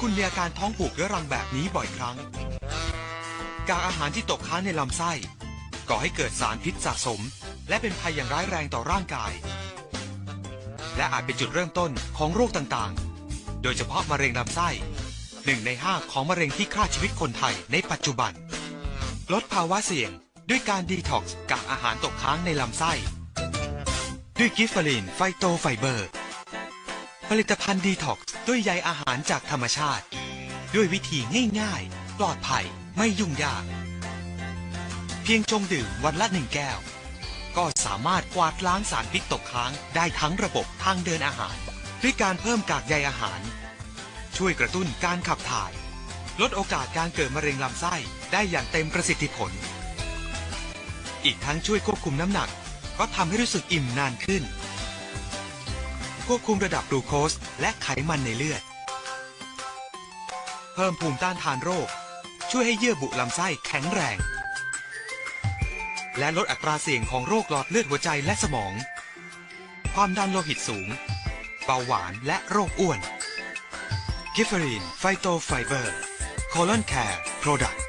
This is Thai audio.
คุณมีอาการท้องผูกเรื้อรังแบบนี้บ่อยครั้ง กากอาหารที่ตกค้างในลำไส้ ก่อให้เกิดสารพิษสะสม และเป็นภัยอย่างร้ายแรงต่อร่างกาย และอาจเป็นจุดเริ่มต้นของโรคต่างๆ โดยเฉพาะมะเร็งลำไส้หนึ่งในห้าของมะเร็งที่ฆ่าชีวิตคนไทยในปัจจุบัน ลดภาวะเสี่ยงด้วยการดีท็อกซ์กากอาหารตกค้างในลำไส้ ด้วยกิฟเฟอรีนไฟโตไฟเบอร์ ผลิตภัณฑ์ดีท็อกซ์ ด้วยใยอาหารจากธรรมชาติ ด้วยวิธีง่ายๆ ปลอดภัยไม่ยุ่งยาก เพียงชงดื่มวันละหนึ่งแก้ว ก็สามารถกวาดล้างสารพิษตกค้างได้ทั้งระบบทางเดินอาหาร ด้วยการเพิ่มกากใยอาหาร ช่วยกระตุ้นการขับถ่าย ลดโอกาสการเกิดมะเร็งลำไส้ได้อย่างเต็มประสิทธิผล อีกทั้งช่วยควบคุมน้ำหนัก ก็ทำให้รู้สึกอิ่มนานขึ้น ควบคุมระดับกลูโคสและไขมันในเลือด เพิ่มภูมิต้านทานโรค ช่วยให้เยื่อบุลำไส้แข็งแรง และลดอัตราเสี่ยงของโรคหลอดเลือดหัวใจและสมอง ความดันโลหิตสูง เบาหวานและโรคอ้วน กิฟเฟอรีนไฟโตไฟเบอร์ โคลอนแคร์ โปรดักต์